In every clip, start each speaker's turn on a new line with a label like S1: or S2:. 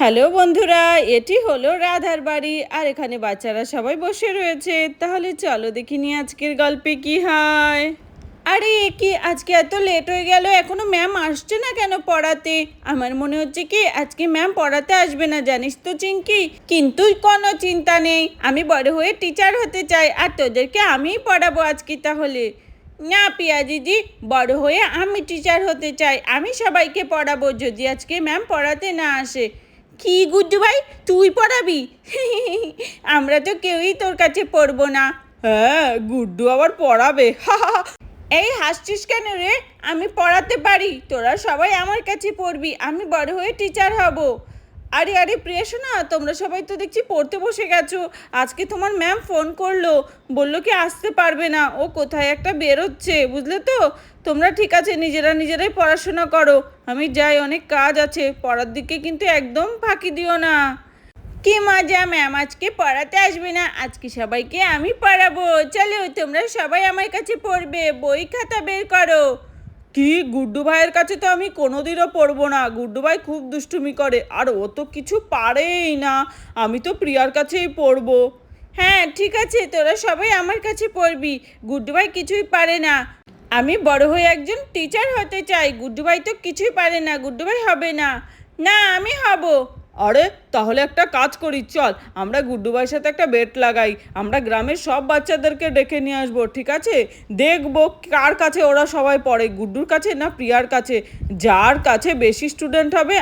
S1: Hello বন্ধুরা, এটি হলো রাধার বাড়ি, আর এখানে বাচ্চারা সবাই বসে রয়েছে। তাহলে চলো দেখিনি আজকের গল্পে কি হয়। আরে কি? আজকে এত লেট হয়ে গেল, এখনও ম্যাম আসছে না কেন পড়াতে? আমার মনে হচ্ছে কি, আজকে ম্যাম পড়াতে আসবে না, জানিস তো চিঙ্কি? কিন্তু কোনো চিন্তা নেই, আমি বড় হয়ে টিচার হতে চাই, আর তোদেরকে আমিই পড়াবো আজকে তাহলে। না পিয়া দিদি বড় হয়ে আমি টিচার হতে চাই, আমি সবাইকে পড়াবো, যদি আজকে ম্যাম পড়াতে না আসে। কি গুড্ডু ভাই? তুই পড়াবি? আমরা তো কেউই তোর কাছে পড়ব না। হ্যাঁ গুড্ডু আবার পড়াবে। এই হাসছিস কেন রে? আমি পড়াতে পারি। তোরা সবাই আমার কাছে পড়বি। আমি বড় হয়ে টিচার হব। আরে আরে প্রিয়া শোনা তোমরা সবাই তো দেখছি পড়তে বসে গেছো। আজকে তোমার ম্যাম ফোন করল। বলল কি আসতে পারবে না। ও কোথায় একটা বেরোচ্ছে বুঝলে তো? তোমরা ঠিক আছে, নিজেরা নিজেরাই পড়াশোনা করো। আমি যাই, অনেক কাজ আছে, পড়ার দিকে কিন্তু একদম ফাঁকি দিও না। কি মজা ম্যাম, আজকে পড়াতে আসবে না, আজকে সবাইকে আমি পড়াবো। চলো, তোমরা সবাই আমার কাছে পড়বে, বই খাতা বের করো। কি, গুড্ডু ভাইয়ের কাছে তো আমি কোনোদিনও পড়ব না। গুড্ডু ভাই খুব দুষ্টুমি করে, আর ও তো কিছু পারেই না। আমি তো প্রিয়ার কাছেই পড়ব। হ্যাঁ ঠিক আছে, তোরা সবাই আমার কাছে পড়বি। গুড্ডু ভাই কিছুই পারে না। আমি বড় হয়ে একজন টিচার হতে চাই। গুড্ডু ভাই তো কিছুই পারে না। গুড্ডু ভাই হবে না। না, আমি হব। আরে, তাহলে একটা কাজ করি, চল। আমরা গুড্ডু ভাইয়ের সাথে একটা বেট লাগাই। আমরা গ্রামের সব বাচ্চাদেরকে ডেকে নিয়ে আসব, ঠিক আছে? দেখব কার কাছে ওরা সবাই পড়ে, গুড্ডুর কাছে না প্রিয়ার কাছে? যার কাছে বেশি স্টুডেন্ট হবে,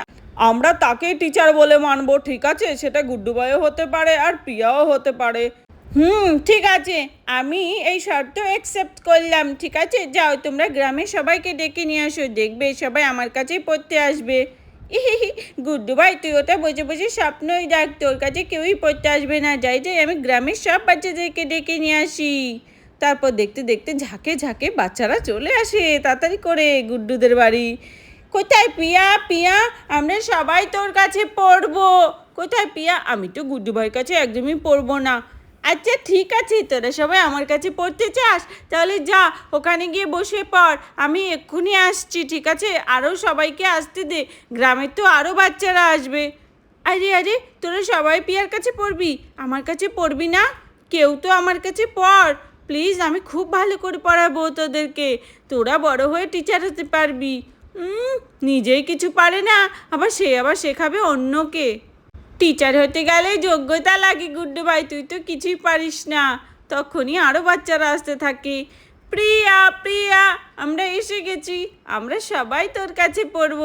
S1: আমরা তাকেই টিচার বলে মানবো, ঠিক আছে? সেটা গুড্ডু ভাইও হতে পারে আর প্রিয়াও হতে পারে। হুম, ঠিক আছে। আমি এই শর্ত অ্যাকসেপ্ট করলাম, ঠিক আছে? যাও, তোমরা গ্রামের সবাইকে ডেকে নিয়ে আসো, দেখবে সবাই আমার কাছেই পড়তে আসবে। গুড্ডু ভাই, তুই ওটা বসে বসে স্বপ্নই দেখ, তোর কাছে কেউই পড়তে আসবে না। যাই যাই, আমি গ্রামের সব বাচ্চাদেরকে ডেকে নিয়ে আসি। তারপর দেখতে দেখতে ঝাঁকে ঝাঁকে বাচ্চারা চলে আসে, তাড়াতাড়ি করে গুড্ডুদের বাড়ি। কোথায় পিয়া? পিয়া, আমরা সবাই তোর কাছে পড়ব। কোথায় পিয়া? আমি তো গুড্ডু ভাইয়ের কাছে একদমই পড়ব না। আচ্ছা ঠিক আছে তোরা সবাই আমার কাছে পড়তে চাস? তাহলে যা, ওখানে গিয়ে বসে পড়। আমি এক্ষুনি আসছি, ঠিক আছে? আরও সবাইকে আসতে দে। গ্রামের তো আরও বাচ্চারা আসবে। আরে আরে, তোরা সবাই পিয়ার কাছে পড়বি? আমার কাছে পড়বি না? কেউ তো আমার কাছে পড়। প্লিজ, আমি খুব ভালো করে পড়াবো তোদেরকে। তোরা বড় হয়ে টিচার হতে পারবি। নিজেই কিছু পারে না, আবার সে আবার শেখাবে অন্যকে। টিচার হতে গেলে যোগ্যতা লাগে, গুড্ডু ভাই, তুই তো কিছুই পারিস না। তখনই আরও বাচ্চারা আসতে থাকে। প্রিয়া প্রিয়া, আমরা এসে গেছি, আমরা সবাই তোর কাছে পড়ব।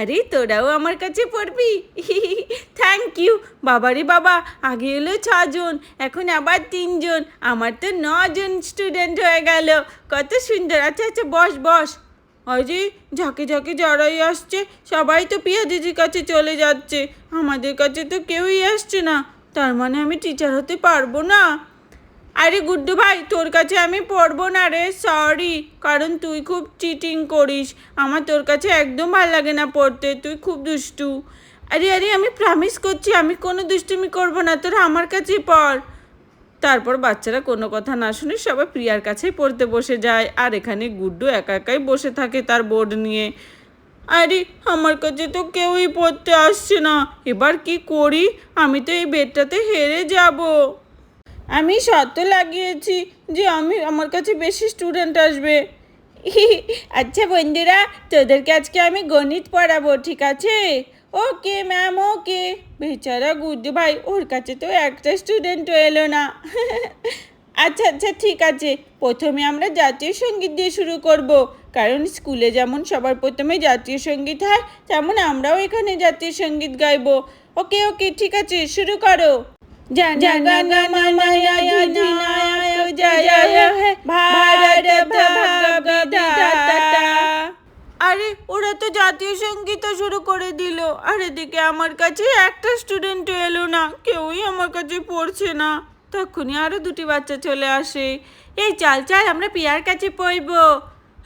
S1: আরে, তোরাও আমার কাছে পড়বি? থ্যাংক ইউ বাবারে বাবা, আগে এলো ছজন, এখন আবার তিনজন। আমার তো নজন স্টুডেন্ট হয়ে গেল। কত সুন্দর। আচ্ছা আচ্ছা বস বস। অজি ঝাঁকে ঝাঁকে যারাই আসছে, সবাই তো পিয়া দিদির কাছে চলে যাচ্ছে। আমাদের কাছে তো কেউই আসছে না। তার মানে আমি টিচার হতে পারব না। আরে গুড্ডু ভাই, তোর কাছে আমি পড়ব না রে সরি কারণ তুই খুব চিটিং করিস। আমার তোর কাছে একদম ভালো লাগে না পড়তে, তুই খুব দুষ্টু। আরে আরে, আমি প্রমিস করছি, আমি কোনো দুষ্টুমি করব না। তোরা আমার কাছেই পড়। তারপর বাচ্চারা কোনো কথা না শুনে সবাই প্রিয়ার কাছেই পড়তে বসে যায় আর এখানে গুড্ডু একা একাই বসে থাকে তার বোর্ড নিয়ে। আরে, আমার কাছে তো কেউই পড়তে আসছে না। এবার কি করি? আমি তো এই বেডটাতে হেরে যাব। আমি শর্ত লাগিয়েছি যে আমি, আমার কাছে বেশি স্টুডেন্ট আসবে। আচ্ছা বন্ধুরা, তোদেরকে আজকে আমি গণিত পড়াবো, ঠিক আছে? ওকে ম্যাম ওকে বেচারা গুড্ডু ভাই ওর কাছে তো একটা স্টুডেন্টও এলো না আচ্ছা আচ্ছা ঠিক আছে প্রথমে আমরা জাতীয় সংগীত দিয়ে শুরু করব কারণ স্কুলে যেমন সবার প্রথমে জাতীয় সংগীত হয় তেমন আমরাও এখানে জাতীয় সংগীত গাইবো ওকে ওকে ঠিক আছে শুরু করো জনগণমন আরে ওরা তো জাতীয় সঙ্গীতও শুরু করে দিল। আর এদিকে আমার কাছে একটা স্টুডেন্টও এলো না কেউই আমার কাছে পড়ছে না। তখনই আরও দুটি বাচ্চা চলে আসে। এই চাল চাল আমরা পিয়ার কাছে পড়ব।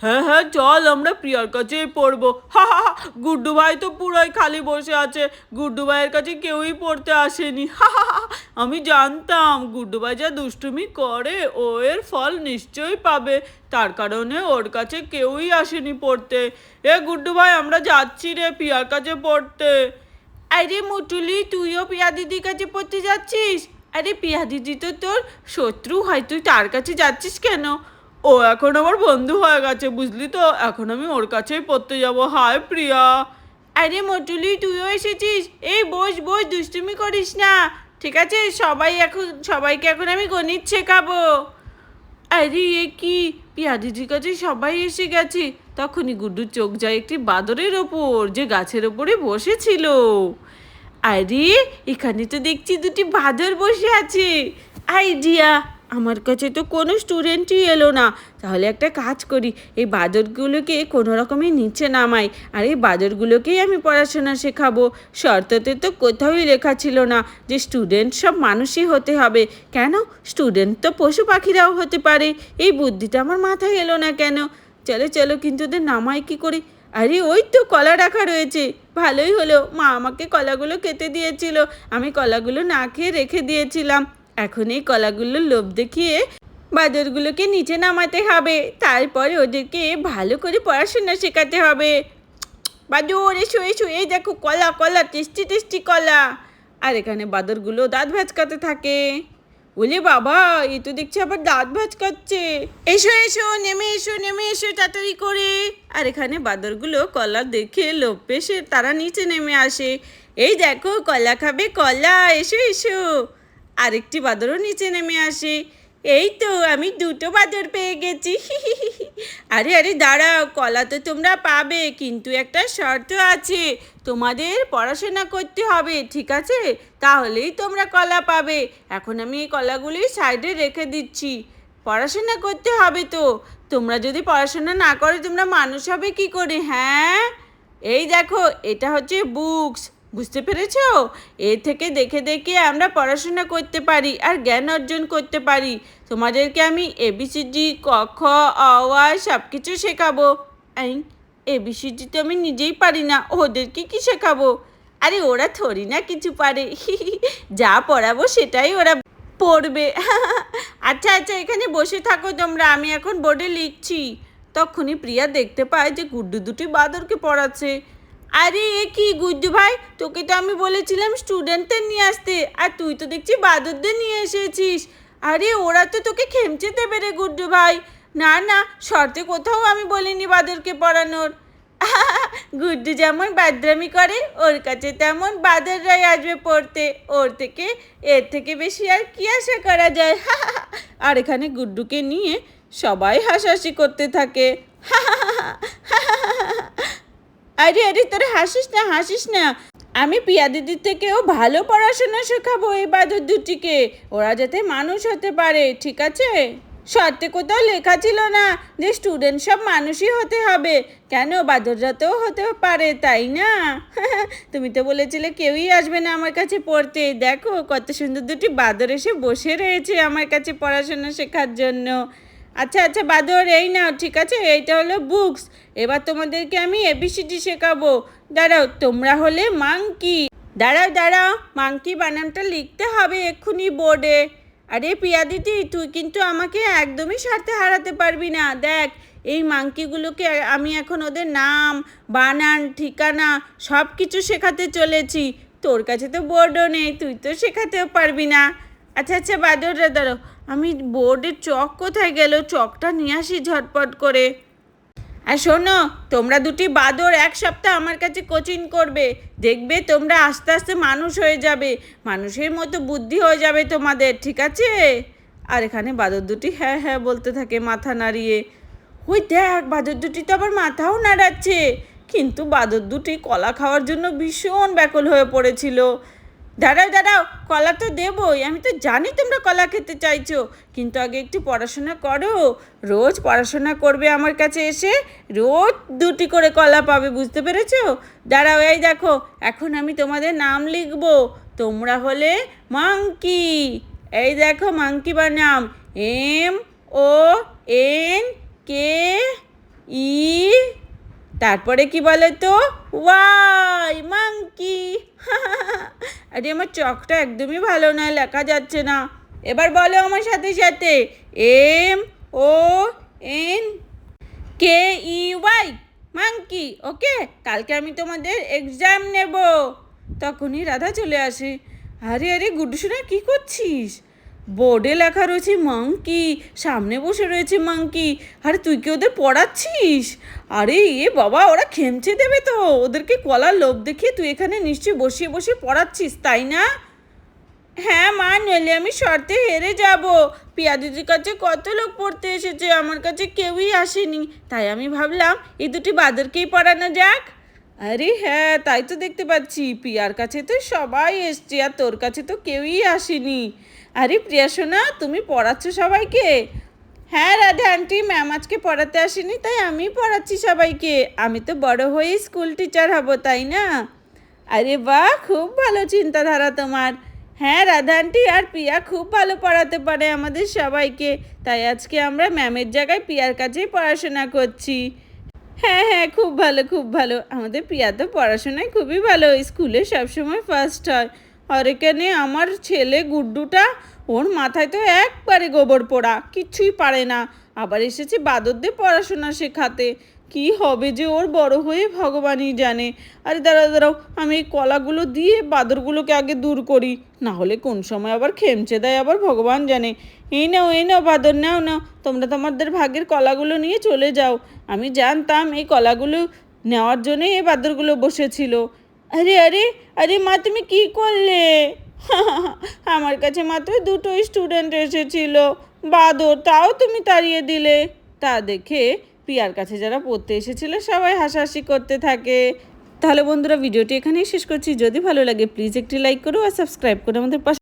S1: হ্যাঁ হ্যাঁ চল আমরা প্রিয়ার কাছেই পড়ব। হা হা হা, গুড্ডু ভাই তো পুরোই খালি বসে আছে। গুড্ডু ভাইয়ের কাছে কেউই পড়তে আসেনি। হা হা হা, আমি জানতাম যা দুষ্টুমি করে, ও এর ফল নিশ্চয়ই পাবে। তার কারণে ওর কাছে কেউই আসেনি পড়তে। এ গুড্ডু ভাই আমরা যাচ্ছি রে পিয়ার কাছে পড়তে। আরে মুটুলি, তুইও পিয়া দিদির কাছে পড়তে যাচ্ছিস? আরে পিয়া দিদি তো তোর শত্রু, হয় তুই তার কাছে যাচ্ছিস কেন? ও এখন আমার বন্ধু হয়ে গেছে, বুঝলি তো? এখন আমি ওর কাছেই পড়তে যাব। হাই প্রিয়া। আরে মটুলি, তুইও এসেছিস? এই বস বস, দুষ্টুমি করিস না। ঠিক আছে? সবাই এখন, সবাইকে এখন আমি গণিত শেখাবো। আরে এ কি? পিয়া দিদির কাছে সবাই এসে গেছে। তখনই গুড্ডুর চোখ যায় একটি বাদরের ওপর, যে গাছের ওপরে বসেছিল। আরে, এখানে তো দেখছি দুটি বাদর বসে আছে। আইডিয়া! আমার কাছে তো কোনো স্টুডেন্টই এলো না। তাহলে একটা কাজ করি, এই বাদরগুলোকে কোনো রকমে নিচে নামাই, আর এই বাদরগুলোকেই আমি পড়াশোনা শেখাবো। শর্ততে তো কোথাওই লেখা ছিল না যে স্টুডেন্ট সব মানুষই হতে হবে। কেন? স্টুডেন্ট তো পশু পাখিরাও হতে পারে। এই বুদ্ধিটা আমার মাথায় এলো না কেন? চলো চলো কিন্তু ওদের নামাই কি করি? আরে, ওই তো কলা রাখা রয়েছে। ভালোই হলো। মা আমাকে কলাগুলো কেটে দিয়েছিল। আমি কলাগুলো না খেয়ে রেখে দিয়েছিলাম। এখন এই কলাগুলোর লোভ দেখিয়ে বাদরগুলোকে নিচে নামাতে হবে। তারপরে ওদেরকে ভালো করে পড়াশোনা শেখাতে হবে। বাদর, এসো এসো, এই দেখো কলা কলা, টেস্টি টেস্টি কলা। আর এখানে বাদরগুলো দাঁত ভ্যাচকাতে থাকে। বলে বাবা, এ তো দেখছি আবার দাঁত ভ্যাচকাচ্ছে এসো এসো, নেমে এসো নেমে এসো তাড়াতাড়ি করে। আর এখানে বাদরগুলো কলা দেখে লোভ পেশে তারা নিচে নেমে আসে। এই দেখো কলা খাবে কলা, এসো এসো। আরেকটি বাদরও নিচে নেমে আসে। এই তো আমি দুটো বাদর পেয়ে গেছি। আরে আরে, দাঁড়াও, কলা তো তোমরা পাবে, কিন্তু একটা শর্ত আছে। তোমাদের পড়াশোনা করতে হবে, ঠিক আছে? তাহলেই তোমরা কলা পাবে। এখন আমি এই কলাগুলি সাইডে রেখে দিচ্ছি। পড়াশোনা করতে হবে তো। তোমরা যদি পড়াশোনা না করো, তোমরা মানুষ হবে কি করে হ্যাঁ? এই দেখো, এটা হচ্ছে বুকস। বুঝতে পেরেছ? এ থেকে দেখে দেখে আমরা পড়াশোনা করতে পারি আর জ্ঞান অর্জন করতে পারি। তোমাদেরকে আমি এবিসিডি ক, খ, অ সব কিছু শেখাবো। আই এবিসিডি তো আমি নিজেই পারি না, ওদেরকে কি শেখাবো? আরে ওরা থরি না কিছু পারে। যা পড়াবো সেটাই ওরা পড়বে। আচ্ছা আচ্ছা এখানে বসে থাকো তোমরা, আমি এখন বোর্ডে লিখছি। তখনই প্রিয়া দেখতে পায় যে গুড্ডু দুটি বাদরকে পড়াচ্ছে। আরে এ কি গুড্ডু ভাই? তোকে তো আমি বলেছিলাম স্টুডেন্টদের নিয়ে আসতে, আর তুই তো দেখছি বাদরদের নিয়ে এসেছিস। আরে ওরা তো তোকে খেমচে দেবে রে গুড্ডু ভাই। না না, শর্তে কোথাও আমি বলিনি বাদরকে পড়ানোর। গুড্ডু যেমন বাদরামি করে, ওর কাছে তেমন বাদররাই আসবে পড়তে। ওর থেকে, এর থেকে বেশি আর কি আশা করা যায়? আর এখানে গুড্ডুকে নিয়ে সবাই হাসাহাসি করতে থাকে। আরে আরে, তোরা হাসিস না হাসিস না। আমি পিয়া দিদির থেকেও ভালো পড়াশোনা শেখাবো এই বাদর দুটিকে। ওরা যাতে মানুষ হতে পারে, ঠিক আছে? শর্তে কোথাও লেখা ছিল না যে স্টুডেন্ট সব মানুষই হতে হবে। কেন? বাদররাতেও হতে পারে, তাই না? তুমি তো বলেছিলে কেউই আসবে না আমার কাছে পড়তে। দেখো, কত সুন্দর দুটি বাদর এসে বসে রয়েছে আমার কাছে পড়াশোনা শেখার জন্য। আচ্ছা আচ্ছা বাদর এই নাও, ঠিক আছে? এইটা হলো বুকস এবার তোমাদেরকে আমি এবিসিডি শেখাবো। দাঁড়াও, তোমরা হলে মাংকি দাঁড়াও দাঁড়াও মাংকি বানানটা লিখতে হবে এক্ষুনি বোর্ডে। আরে পিয়া দিদি, তুই কিন্তু আমাকে একদমই স্বার্থে হারাতে পারবি না। দেখ, এই মাংকিগুলোকে আমি এখন ওদের নাম, বানান, ঠিকানা সব কিছু শেখাতে চলেছি। তোর কাছে তো বোর্ডও নেই, তুই তো শেখাতেও পারবি না। আচ্ছা আচ্ছা বাদররা দাঁড়ো আমি বোর্ডের চক কোথায় গেল? চকটা নিয়ে আসি ঝটপট করে। আর শোনো, তোমরা দুটি বাদর এক সপ্তাহ আমার কাছে কোচিং করবে। দেখবে তোমরা আস্তে আস্তে মানুষ হয়ে যাবে। মানুষের মতো বুদ্ধি হয়ে যাবে তোমাদের, ঠিক আছে? আর এখানে বাদর দুটি হ্যাঁ হ্যাঁ বলতে থাকে মাথা নাড়িয়ে। ওই দেখ, বাদর দুটি তো আবার মাথাও নাড়াচ্ছে। কিন্তু বাদর দুটি কলা খাওয়ার জন্য ভীষণ ব্যাকুল হয়ে পড়েছিল। দাঁড়াও দাঁড়াও, কলা তো দেবই। আমি তো জানি তোমরা কলা খেতে চাইছো। কিন্তু আগে একটু পড়াশোনা করো। রোজ পড়াশোনা করবে আমার কাছে এসে। রোজ দুটি করে কলা পাবে, বুঝতে পেরেছ? দাঁড়াও, এই দেখো, এখন আমি তোমাদের নাম লিখব। তোমরা হলে মাংকি এই দেখো মাংকি বানাম এম, ও, এন, কে, ই তারপরে কি বলে তো? ওয়াই মাংকি আরে আমার চকটা একদমই ভালো নয় লেখা যাচ্ছে না। এবার বলো আমার সাথে সাথে। M O N K E Y monkey okay কালকে আমি তোমাদের এক্সাম নেব। তখনই রাধা চলে আসে। আরে আরে, গুড্ডু সোনা, কী করছিস? বোর্ডে লেখা রয়েছে, মাংকি, সামনে বসে রয়েছে মাংকি। আরে, তুই কি ওদের পড়াচ্ছিস? আরে, এ বাবা, ওরা খেমচে দেবে তো। ওদেরকে কলার লোভ দেখিয়ে তুই এখানে নিশ্চয়ই বসিয়ে বসে পড়াচ্ছিস, তাই না? হ্যাঁ মা, নইলে আমি শর্তে হেরে যাব। পিয়া দিদির কাছে কত লোক পড়তে এসেছে, আমার কাছে কেউই আসেনি। তাই আমি ভাবলাম, এই দুটি বাদরকেই পড়ানো যাক। আরে হ্যাঁ তাই তো দেখতে পাচ্ছি, পিয়ার কাছে তো সবাই এসছে, আর তোর কাছে তো কেউই আসেনি। আরে প্রিয়া সোনা, তুমি পড়াচ্ছ সবাইকে? হ্যাঁ রাধা আন্টি, ম্যাম আজকে পড়াতে আসেনি, তাই আমি পড়াচ্ছি সবাইকে। আমি তো বড় হয়ে স্কুল টিচার হব, তাই না? আরে বাহ, খুব ভালো চিন্তাধারা তোমার। হ্যাঁ রাধা আন্টি, আর পিয়া খুব ভালো পড়াতে পারে আমাদের সবাইকে। তাই আজকে আমরা ম্যামের জায়গায় পিয়ার কাছেই পড়াশোনা করছি। হ্যাঁ হ্যাঁ খুব ভালো খুব ভালো। আমাদের পিয়া তো পড়াশোনায় খুবই ভালো, স্কুলে সবসময় ফার্স্ট হয়। আর এখানে আমার ছেলে গুড্ডুটা, ওর মাথায় তো একবারে গোবর পোড়া কিচ্ছুই পারে না। আবার এসেছে বাদরদের পড়াশোনা শেখাতে। কি হবে যে ওর বড় হয়ে ভগবানই জানে। আরে দাঁড়াও দাঁড়াও, আমি এই কলাগুলো দিয়ে বাদরগুলোকে আগে দূর করি। না হলে কোন সময় আবার খেমচে দেয়, আবার ভগবান জানে। এই নাও এই নাও, বাদর, নাও নাও, তোমরা তোমাদের ভাগের কলাগুলো নিয়ে চলে যাও। আমি জানতাম এই কলাগুলো নেওয়ার জন্যই এই বাদরগুলো বসেছিল। আরে আরে আরে মা, তুমি কী করলে? আমার কাছে মাত্র দুটো স্টুডেন্ট এসেছিল। বাদর, তাও তুমি তাড়িয়ে দিলে। তা দেখে প্রিয়ার কাছে যারা পড়তে এসেছিল, সবাই হাসাহাসি করতে থাকে। তাহলে বন্ধুরা, ভিডিওটি এখানেই শেষ করছি। যদি ভালো লাগে প্লিজ একটি লাইক করো আর সাবস্ক্রাইব করো আমাদের পাশে।